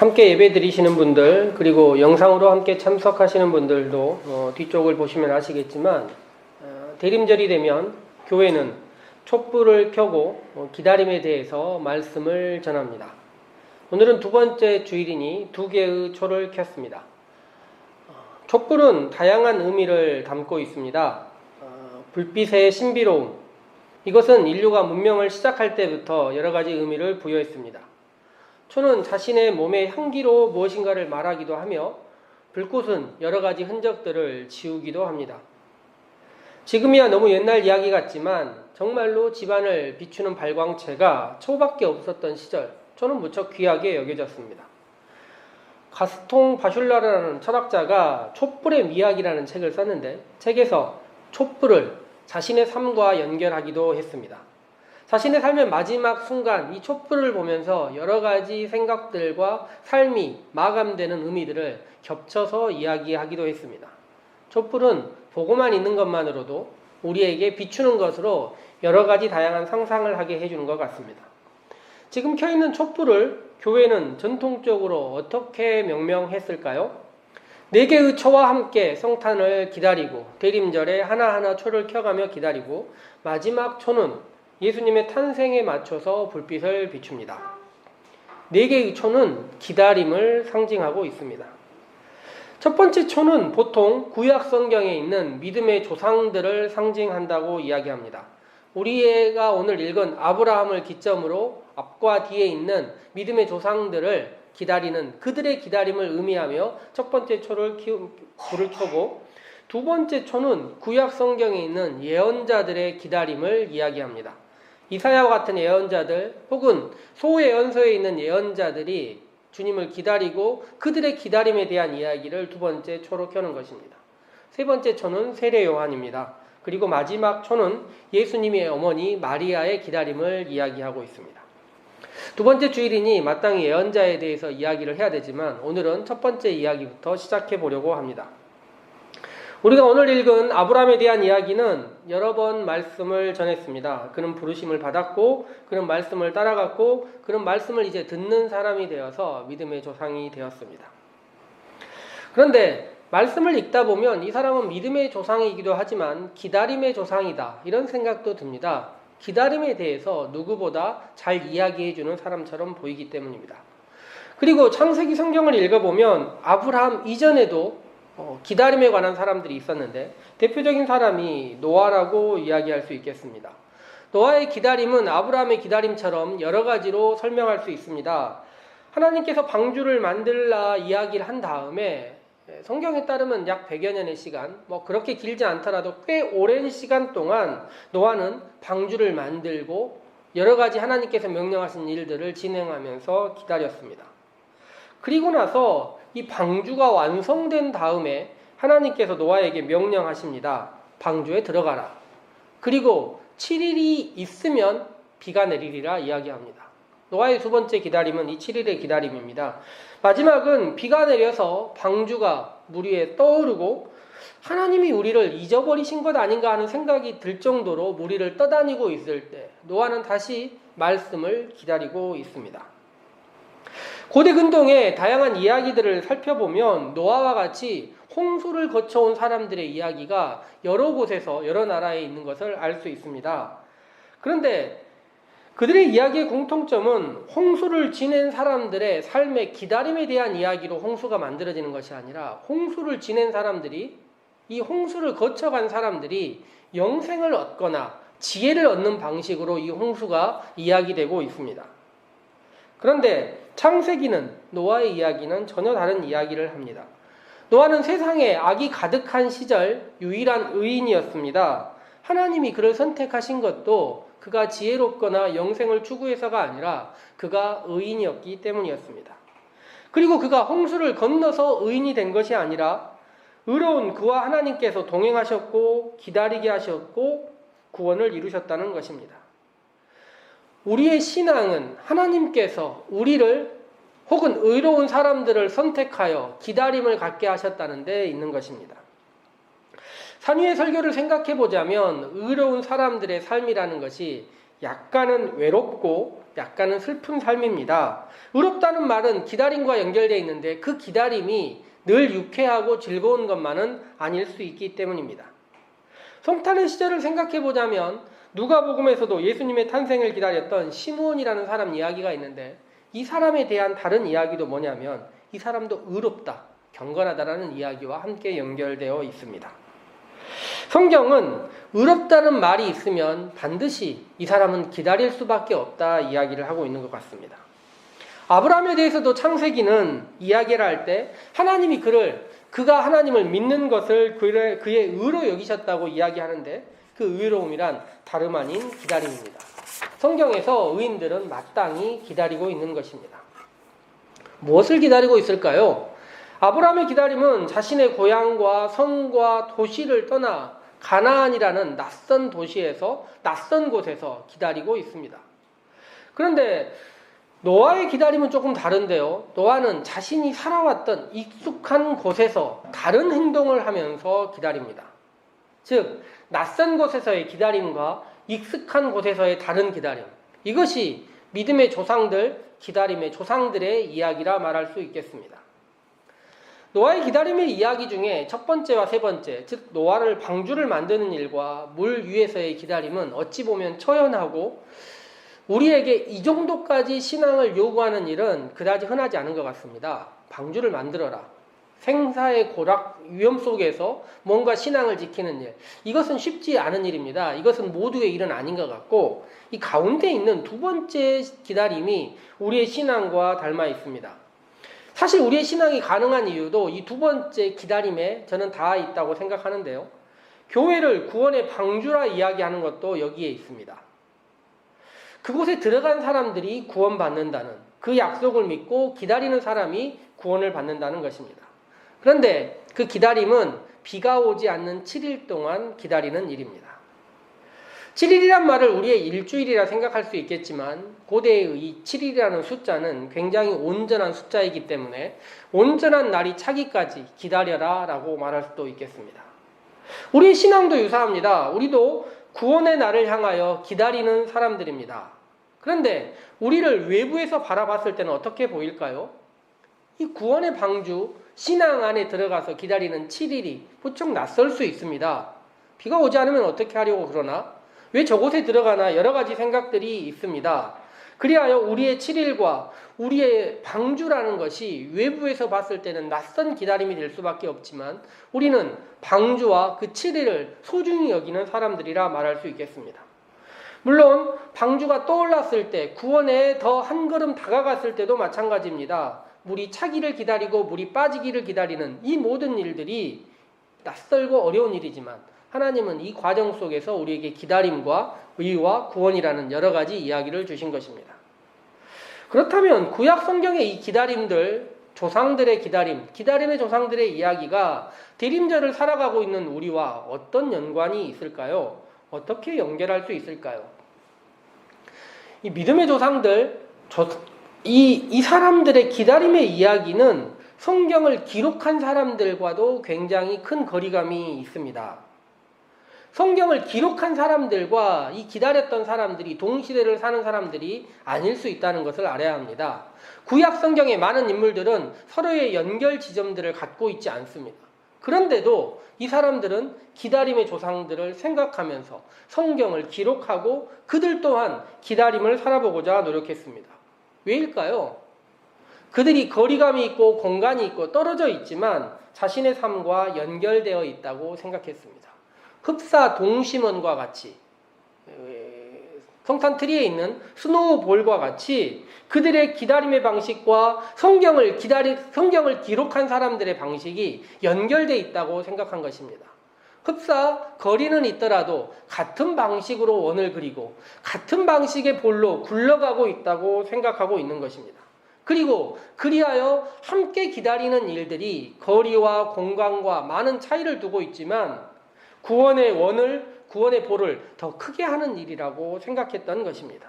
함께 예배 드리시는 분들 그리고 영상으로 함께 참석하시는 분들도 어, 뒤쪽을 보시면 아시겠지만 어, 대림절이 되면 교회는 촛불을 켜고 어, 기다림에 대해서 말씀을 전합니다. 오늘은 두 번째 주일이니 두 개의 초를 켰습니다. 어, 촛불은 다양한 의미를 담고 있습니다. 어, 불빛의 신비로움. 이것은 인류가 문명을 시작할 때부터 여러 가지 의미를 부여했습니다. 초는 자신의 몸의 향기로 무엇인가를 말하기도 하며 불꽃은 여러 가지 흔적들을 지우기도 합니다. 지금이야 너무 옛날 이야기 같지만 정말로 집안을 비추는 발광체가 초밖에 없었던 시절 초는 무척 귀하게 여겨졌습니다. 가스통 바슐라라는 철학자가 촛불의 미학이라는 책을 썼는데 책에서 촛불을 자신의 삶과 연결하기도 했습니다. 자신의 삶의 마지막 순간 이 촛불을 보면서 여러 가지 생각들과 삶이 마감되는 의미들을 겹쳐서 이야기하기도 했습니다. 촛불은 보고만 있는 것만으로도 우리에게 비추는 것으로 여러 가지 다양한 상상을 하게 해주는 것 같습니다. 지금 켜있는 촛불을 교회는 전통적으로 어떻게 명명했을까요? 네 개의 초와 함께 성탄을 기다리고 대림절에 하나하나 초를 켜가며 기다리고 마지막 초는 예수님의 탄생에 맞춰서 불빛을 비춥니다. 네 개의 초는 기다림을 상징하고 있습니다. 첫 번째 초는 보통 구약 성경에 있는 믿음의 조상들을 상징한다고 이야기합니다. 우리가 오늘 읽은 아브라함을 기점으로 앞과 뒤에 있는 믿음의 조상들을 기다리는 그들의 기다림을 의미하며 첫 번째 초를 키우, 불을 켜고 두 번째 초는 구약 성경에 있는 예언자들의 기다림을 이야기합니다. 이사야와 같은 예언자들 혹은 소예언서에 있는 예언자들이 주님을 기다리고 그들의 기다림에 대한 이야기를 두 번째 초로 켜는 것입니다. 세 번째 초는 세례 요한입니다. 그리고 마지막 초는 예수님의 어머니 마리아의 기다림을 이야기하고 있습니다. 두 번째 주일이니 마땅히 예언자에 대해서 이야기를 해야 되지만 오늘은 첫 번째 이야기부터 시작해 보려고 합니다. 우리가 오늘 읽은 아브라함에 대한 이야기는 여러 번 말씀을 전했습니다. 그는 부르심을 받았고, 그는 말씀을 따라갔고, 그는 말씀을 이제 듣는 사람이 되어서 믿음의 조상이 되었습니다. 그런데 말씀을 읽다 보면 이 사람은 믿음의 조상이기도 하지만 기다림의 조상이다. 이런 생각도 듭니다. 기다림에 대해서 누구보다 잘 이야기해주는 사람처럼 보이기 때문입니다. 그리고 창세기 성경을 읽어보면 아브라함 이전에도 어, 기다림에 관한 사람들이 있었는데 대표적인 사람이 노아라고 이야기할 수 있겠습니다. 노아의 기다림은 아브라함의 기다림처럼 여러 가지로 설명할 수 있습니다. 하나님께서 방주를 만들라 이야기를 한 다음에 성경에 따르면 약 100여 년의 시간, 뭐 그렇게 길지 않더라도 꽤 오랜 시간 동안 노아는 방주를 만들고 여러 가지 하나님께서 명령하신 일들을 진행하면서 기다렸습니다. 그리고 나서 이 방주가 완성된 다음에 하나님께서 노아에게 명령하십니다. 방주에 들어가라. 그리고 7일이 있으면 비가 내리리라 이야기합니다. 노아의 두 번째 기다림은 이 7일의 기다림입니다. 마지막은 비가 내려서 방주가 물 위에 떠오르고 하나님이 우리를 잊어버리신 것 아닌가 하는 생각이 들 정도로 물 위를 떠다니고 있을 때 노아는 다시 말씀을 기다리고 있습니다. 고대 근동의 다양한 이야기들을 살펴보면 노아와 같이 홍수를 거쳐온 사람들의 이야기가 여러 곳에서 여러 나라에 있는 것을 알 수 있습니다. 그런데 그들의 이야기의 공통점은 홍수를 지낸 사람들의 삶의 기다림에 대한 이야기로 홍수가 만들어지는 것이 아니라 홍수를 지낸 사람들이 이 홍수를 거쳐간 사람들이 영생을 얻거나 지혜를 얻는 방식으로 이 홍수가 이야기되고 있습니다. 그런데 창세기는 노아의 이야기는 전혀 다른 이야기를 합니다. 노아는 세상에 악이 가득한 시절 유일한 의인이었습니다. 하나님이 그를 선택하신 것도 그가 지혜롭거나 영생을 추구해서가 아니라 그가 의인이었기 때문이었습니다. 그리고 그가 홍수를 건너서 의인이 된 것이 아니라 의로운 그와 하나님께서 동행하셨고 기다리게 하셨고 구원을 이루셨다는 것입니다. 우리의 신앙은 하나님께서 우리를 혹은 의로운 사람들을 선택하여 기다림을 갖게 하셨다는 데 있는 것입니다. 산위의 설교를 생각해 보자면 의로운 사람들의 삶이라는 것이 약간은 외롭고 약간은 슬픈 삶입니다. 의롭다는 말은 기다림과 연결되어 있는데 그 기다림이 늘 유쾌하고 즐거운 것만은 아닐 수 있기 때문입니다. 성탄의 시절을 생각해 보자면 누가복음에서도 예수님의 탄생을 기다렸던 시므온이라는 사람 이야기가 있는데 이 사람에 대한 다른 이야기도 뭐냐면 이 사람도 의롭다, 경건하다라는 이야기와 함께 연결되어 있습니다. 성경은 의롭다는 말이 있으면 반드시 이 사람은 기다릴 수밖에 없다 이야기를 하고 있는 것 같습니다. 아브라함에 대해서도 창세기는 이야기를 할 때 하나님이 그를 그가 하나님을 믿는 것을 그의, 의로 여기셨다고 이야기하는데 그 의로움이란 다름 아닌 기다림입니다. 성경에서 의인들은 마땅히 기다리고 있는 것입니다. 무엇을 기다리고 있을까요? 아브라함의 기다림은 자신의 고향과 성과 도시를 떠나 가나안이라는 낯선 도시에서 낯선 곳에서 기다리고 있습니다. 그런데 노아의 기다림은 조금 다른데요. 노아는 자신이 살아왔던 익숙한 곳에서 다른 행동을 하면서 기다립니다. 즉, 낯선 곳에서의 기다림과 익숙한 곳에서의 다른 기다림. 이것이 믿음의 조상들, 기다림의 조상들의 이야기라 말할 수 있겠습니다. 노아의 기다림의 이야기 중에 첫 번째와 세 번째, 즉 노아를 방주를 만드는 일과 물 위에서의 기다림은 어찌 보면 처연하고 우리에게 이 정도까지 신앙을 요구하는 일은 그다지 흔하지 않은 것 같습니다. 방주를 만들어라. 생사의 고락 위험 속에서 뭔가 신앙을 지키는 일. 이것은 쉽지 않은 일입니다. 이것은 모두의 일은 아닌 것 같고 이 가운데 있는 두 번째 기다림이 우리의 신앙과 닮아 있습니다. 사실 우리의 신앙이 가능한 이유도 이 두 번째 기다림에 저는 다 있다고 생각하는데요. 교회를 구원의 방주라 이야기하는 것도 여기에 있습니다. 그곳에 들어간 사람들이 구원받는다는 그 약속을 믿고 기다리는 사람이 구원을 받는다는 것입니다. 그런데 그 기다림은 비가 오지 않는 7일 동안 기다리는 일입니다. 7일이란 말을 우리의 일주일이라 생각할 수 있겠지만 고대의 이 7일이라는 숫자는 굉장히 온전한 숫자이기 때문에 온전한 날이 차기까지 기다려라 라고 말할 수도 있겠습니다. 우리의 신앙도 유사합니다. 우리도 구원의 날을 향하여 기다리는 사람들입니다. 그런데 우리를 외부에서 바라봤을 때는 어떻게 보일까요? 이 구원의 방주, 신앙 안에 들어가서 기다리는 7일이 무척 낯설 수 있습니다. 비가 오지 않으면 어떻게 하려고 그러나? 왜 저곳에 들어가나? 여러 가지 생각들이 있습니다. 그리하여 우리의 7일과 우리의 방주라는 것이 외부에서 봤을 때는 낯선 기다림이 될 수밖에 없지만 우리는 방주와 그 7일을 소중히 여기는 사람들이라 말할 수 있겠습니다. 물론 방주가 떠올랐을 때 구원에 더 한 걸음 다가갔을 때도 마찬가지입니다. 물이 차기를 기다리고 물이 빠지기를 기다리는 이 모든 일들이 낯설고 어려운 일이지만 하나님은 이 과정 속에서 우리에게 기다림과 의와 구원이라는 여러 가지 이야기를 주신 것입니다. 그렇다면 구약 성경의 이 기다림들, 조상들의 기다림, 기다림의 조상들의 이야기가 대림절을 살아가고 있는 우리와 어떤 연관이 있을까요? 어떻게 연결할 수 있을까요? 이 믿음의 조상들, 이, 이 사람들의 기다림의 이야기는 성경을 기록한 사람들과도 굉장히 큰 거리감이 있습니다. 성경을 기록한 사람들과 이 기다렸던 사람들이 동시대를 사는 사람들이 아닐 수 있다는 것을 알아야 합니다. 구약 성경의 많은 인물들은 서로의 연결 지점들을 갖고 있지 않습니다. 그런데도 이 사람들은 기다림의 조상들을 생각하면서 성경을 기록하고 그들 또한 기다림을 살아보고자 노력했습니다. 왜일까요? 그들이 거리감이 있고 공간이 있고 떨어져 있지만 자신의 삶과 연결되어 있다고 생각했습니다. 흡사 동심원과 같이 성탄 트리에 있는 스노우볼과 같이 그들의 기다림의 방식과 성경을 기다리 성경을 기록한 사람들의 방식이 연결돼 있다고 생각한 것입니다. 흡사 거리는 있더라도 같은 방식으로 원을 그리고 같은 방식의 볼로 굴러가고 있다고 생각하고 있는 것입니다. 그리고 그리하여 함께 기다리는 일들이 거리와 공간과 많은 차이를 두고 있지만 구원의 원을 구원의 보를 더 크게 하는 일이라고 생각했던 것입니다.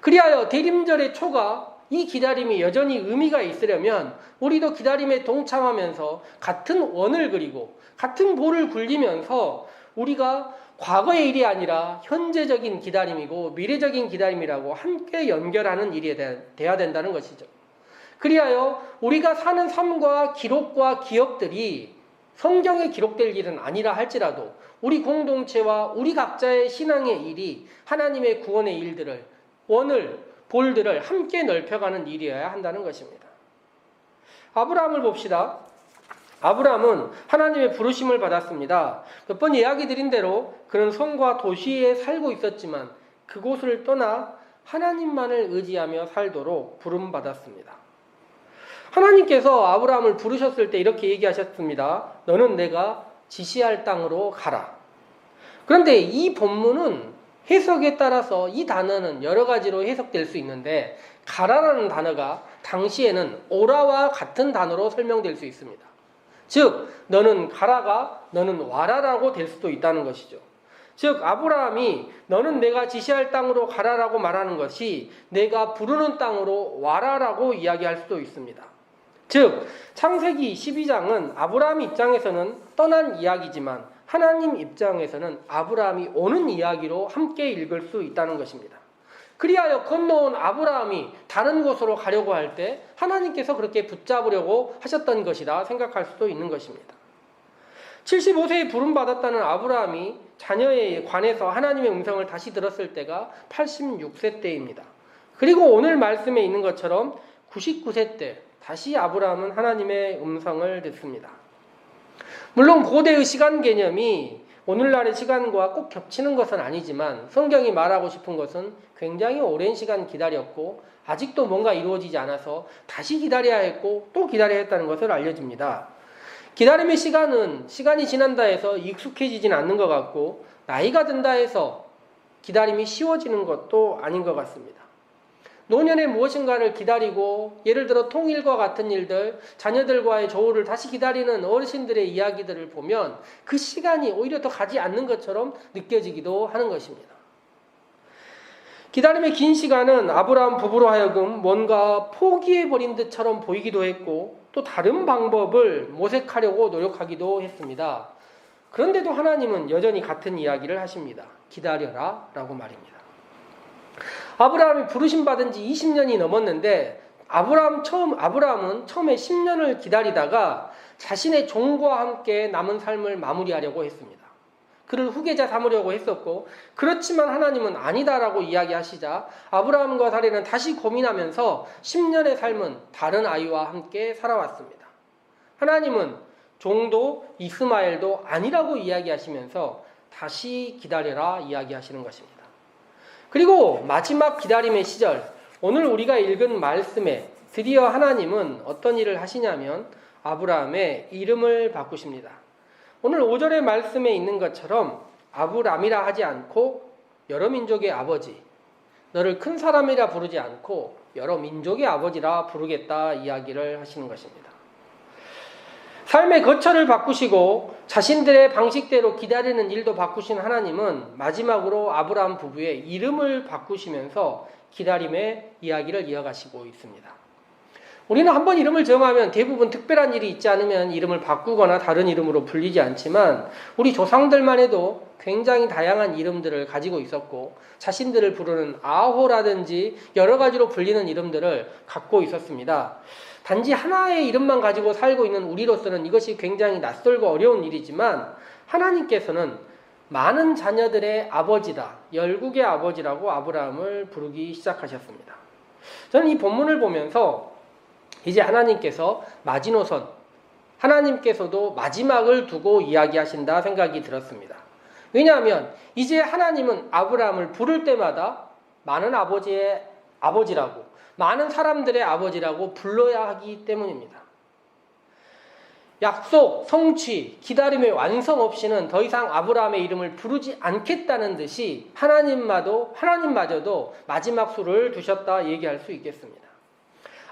그리하여 대림절의 초가 이 기다림이 여전히 의미가 있으려면 우리도 기다림에 동참하면서 같은 원을 그리고 같은 볼을 굴리면서 우리가 과거의 일이 아니라 현재적인 기다림이고 미래적인 기다림이라고 함께 연결하는 일이 돼야 된다는 것이죠. 그리하여 우리가 사는 삶과 기록과 기억들이 성경에 기록될 일은 아니라 할지라도 우리 공동체와 우리 각자의 신앙의 일이 하나님의 구원의 일들을 원을 볼들을 함께 넓혀가는 일이어야 한다는 것입니다. 아브라함을 봅시다. 아브라함은 하나님의 부르심을 받았습니다. 몇 번 이야기 드린 대로 그는 성과 도시에 살고 있었지만 그곳을 떠나 하나님만을 의지하며 살도록 부름 받았습니다. 하나님께서 아브라함을 부르셨을 때 이렇게 얘기하셨습니다. 너는 내가 지시할 땅으로 가라. 그런데 이 본문은 해석에 따라서 이 단어는 여러 가지로 해석될 수 있는데 가라라는 단어가 당시에는 오라와 같은 단어로 설명될 수 있습니다. 즉 너는 가라가 너는 와라라고 될 수도 있다는 것이죠. 즉 아브라함이 너는 내가 지시할 땅으로 가라라고 말하는 것이 내가 부르는 땅으로 와라라고 이야기할 수도 있습니다. 즉 창세기 12장은 아브라함 입장에서는 떠난 이야기지만 하나님 입장에서는 아브라함이 오는 이야기로 함께 읽을 수 있다는 것입니다. 그리하여 건너온 아브라함이 다른 곳으로 가려고 할 때 하나님께서 그렇게 붙잡으려고 하셨던 것이라 생각할 수도 있는 것입니다. 75세에 부름받았다는 아브라함이 자녀에 관해서 하나님의 음성을 다시 들었을 때가 86세 때입니다. 그리고 오늘 말씀에 있는 것처럼 99세 때 다시 아브라함은 하나님의 음성을 듣습니다. 물론 고대의 시간 개념이 오늘날의 시간과 꼭 겹치는 것은 아니지만 성경이 말하고 싶은 것은 굉장히 오랜 시간 기다렸고 아직도 뭔가 이루어지지 않아서 다시 기다려야 했고 또 기다려야 했다는 것을 알려줍니다. 기다림의 시간은 시간이 지난다 해서 익숙해지진 않는 것 같고 나이가 든다 해서 기다림이 쉬워지는 것도 아닌 것 같습니다. 노년에 무엇인가를 기다리고 예를 들어 통일과 같은 일들, 자녀들과의 조우를 다시 기다리는 어르신들의 이야기들을 보면 그 시간이 오히려 더 가지 않는 것처럼 느껴지기도 하는 것입니다. 기다림의 긴 시간은 아브라함 부부로 하여금 뭔가 포기해버린 듯처럼 보이기도 했고 또 다른 방법을 모색하려고 노력하기도 했습니다. 그런데도 하나님은 여전히 같은 이야기를 하십니다. 기다려라 라고 말입니다. 아브라함이 부르심 받은 지 20년이 넘었는데 아브라함 처음 아브라함은 처음에 10년을 기다리다가 자신의 종과 함께 남은 삶을 마무리하려고 했습니다. 그를 후계자 삼으려고 했었고 그렇지만 하나님은 아니다라고 이야기하시자 아브라함과 사례는 다시 고민하면서 10년의 삶은 다른 아이와 함께 살아왔습니다. 하나님은 종도 이스마엘도 아니라고 이야기하시면서 다시 기다려라 이야기하시는 것입니다. 그리고 마지막 기다림의 시절, 오늘 우리가 읽은 말씀에 드디어 하나님은 어떤 일을 하시냐면 아브라함의 이름을 바꾸십니다. 오늘 5절의 말씀에 있는 것처럼 아브람이라 하지 않고 여러 민족의 아버지, 너를 큰 사람이라 부르지 않고 여러 민족의 아버지라 부르겠다 이야기를 하시는 것입니다. 삶의 거처를 바꾸시고 자신들의 방식대로 기다리는 일도 바꾸신 하나님은 마지막으로 아브라함 부부의 이름을 바꾸시면서 기다림의 이야기를 이어가시고 있습니다. 우리는 한 번 이름을 정하면 대부분 특별한 일이 있지 않으면 이름을 바꾸거나 다른 이름으로 불리지 않지만 우리 조상들만 해도 굉장히 다양한 이름들을 가지고 있었고 자신들을 부르는 아호라든지 여러 가지로 불리는 이름들을 갖고 있었습니다. 단지 하나의 이름만 가지고 살고 있는 우리로서는 이것이 굉장히 낯설고 어려운 일이지만 하나님께서는 많은 자녀들의 아버지다, 열국의 아버지라고 아브라함을 부르기 시작하셨습니다. 저는 이 본문을 보면서 이제 하나님께서 마지노선, 하나님께서도 마지막을 두고 이야기하신다 생각이 들었습니다. 왜냐하면 이제 하나님은 아브라함을 부를 때마다 많은 아버지의 아버지라고 많은 사람들의 아버지라고 불러야 하기 때문입니다. 약속, 성취, 기다림의 완성 없이는 더 이상 아브라함의 이름을 부르지 않겠다는 듯이 하나님마도 하나님마저도 마지막 수를 두셨다 얘기할 수 있겠습니다.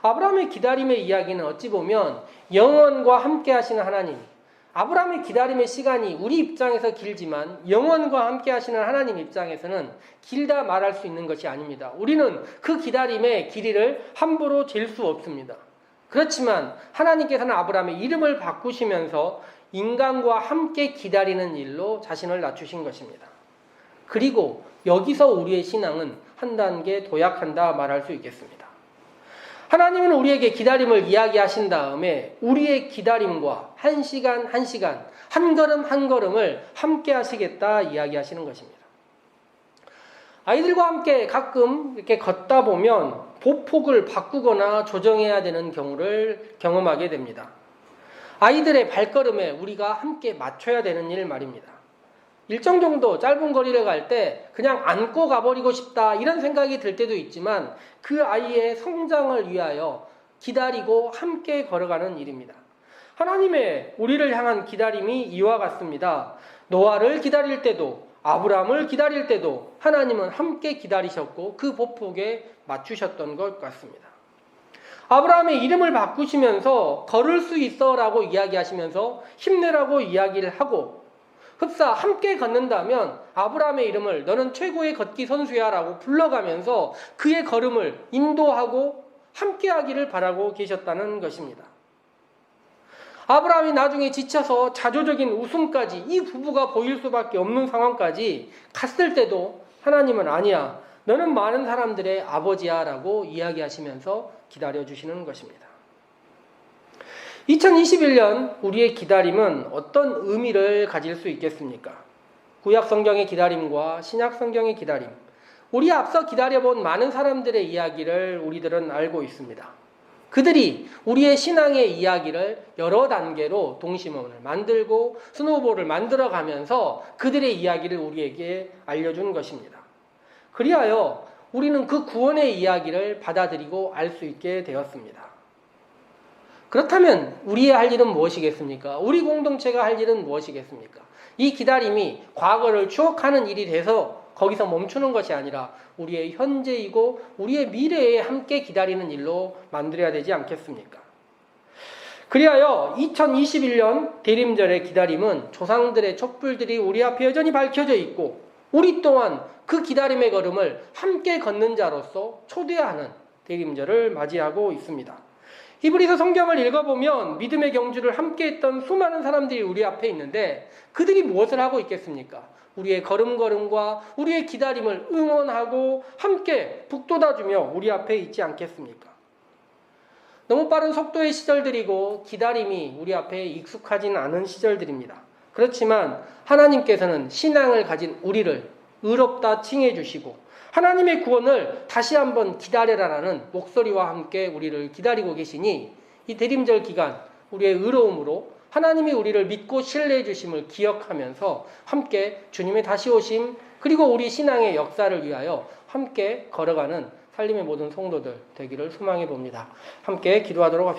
아브라함의 기다림의 이야기는 어찌 보면 영원과 함께 하시는 하나님, 아브라함의 기다림의 시간이 우리 입장에서 길지만 영원과 함께 하시는 하나님 입장에서는 길다 말할 수 있는 것이 아닙니다. 우리는 그 기다림의 길이를 함부로 잴 수 없습니다. 그렇지만 하나님께서는 아브라함의 이름을 바꾸시면서 인간과 함께 기다리는 일로 자신을 낮추신 것입니다. 그리고 여기서 우리의 신앙은 한 단계 도약한다 말할 수 있겠습니다. 하나님은 우리에게 기다림을 이야기하신 다음에 우리의 기다림과 한 시간 한 시간 한 걸음 한 걸음을 함께 하시겠다 이야기하시는 것입니다. 아이들과 함께 가끔 이렇게 걷다 보면 보폭을 바꾸거나 조정해야 되는 경우를 경험하게 됩니다. 아이들의 발걸음에 우리가 함께 맞춰야 되는 일 말입니다. 일정 정도 짧은 거리를 갈 때 그냥 안고 가버리고 싶다 이런 생각이 들 때도 있지만 그 아이의 성장을 위하여 기다리고 함께 걸어가는 일입니다. 하나님의 우리를 향한 기다림이 이와 같습니다. 노아를 기다릴 때도 아브라함을 기다릴 때도 하나님은 함께 기다리셨고 그 보폭에 맞추셨던 것 같습니다. 아브라함의 이름을 바꾸시면서 걸을 수 있어라고 이야기하시면서 힘내라고 이야기를 하고 흡사 함께 걷는다면 아브라함의 이름을 너는 최고의 걷기 선수야라고 불러가면서 그의 걸음을 인도하고 함께 하기를 바라고 계셨다는 것입니다. 아브라함이 나중에 지쳐서 자조적인 웃음까지 이 부부가 보일 수밖에 없는 상황까지 갔을 때도 하나님은 아니야. 너는 많은 사람들의 아버지야 라고 이야기하시면서 기다려 주시는 것입니다. 2021년 우리의 기다림은 어떤 의미를 가질 수 있겠습니까? 구약 성경의 기다림과 신약 성경의 기다림. 우리 앞서 기다려본 많은 사람들의 이야기를 우리들은 알고 있습니다. 그들이 우리의 신앙의 이야기를 여러 단계로 동심원을 만들고 스노우볼을 만들어 가면서 그들의 이야기를 우리에게 알려준 것입니다. 그리하여 우리는 그 구원의 이야기를 받아들이고 알 수 있게 되었습니다. 그렇다면 우리의 할 일은 무엇이겠습니까? 우리 공동체가 할 일은 무엇이겠습니까? 이 기다림이 과거를 추억하는 일이 돼서 거기서 멈추는 것이 아니라 우리의 현재이고 우리의 미래에 함께 기다리는 일로 만들어야 되지 않겠습니까? 그리하여 2021년 대림절의 기다림은 조상들의 촛불들이 우리 앞에 여전히 밝혀져 있고 우리 또한 그 기다림의 걸음을 함께 걷는 자로서 초대하는 대림절을 맞이하고 있습니다. 히브리서 성경을 읽어보면 믿음의 경주를 함께 했던 수많은 사람들이 우리 앞에 있는데 그들이 무엇을 하고 있겠습니까? 우리의 걸음걸음과 우리의 기다림을 응원하고 함께 북돋아주며 우리 앞에 있지 않겠습니까? 너무 빠른 속도의 시절들이고 기다림이 우리 앞에 익숙하진 않은 시절들입니다. 그렇지만 하나님께서는 신앙을 가진 우리를 의롭다 칭해 주시고 하나님의 구원을 다시 한번 기다려라라는 목소리와 함께 우리를 기다리고 계시니 이 대림절 기간 우리의 의로움으로 하나님이 우리를 믿고 신뢰해 주심을 기억하면서 함께 주님의 다시 오심 그리고 우리 신앙의 역사를 위하여 함께 걸어가는 살림의 모든 성도들 되기를 소망해 봅니다. 함께 기도하도록 합시다.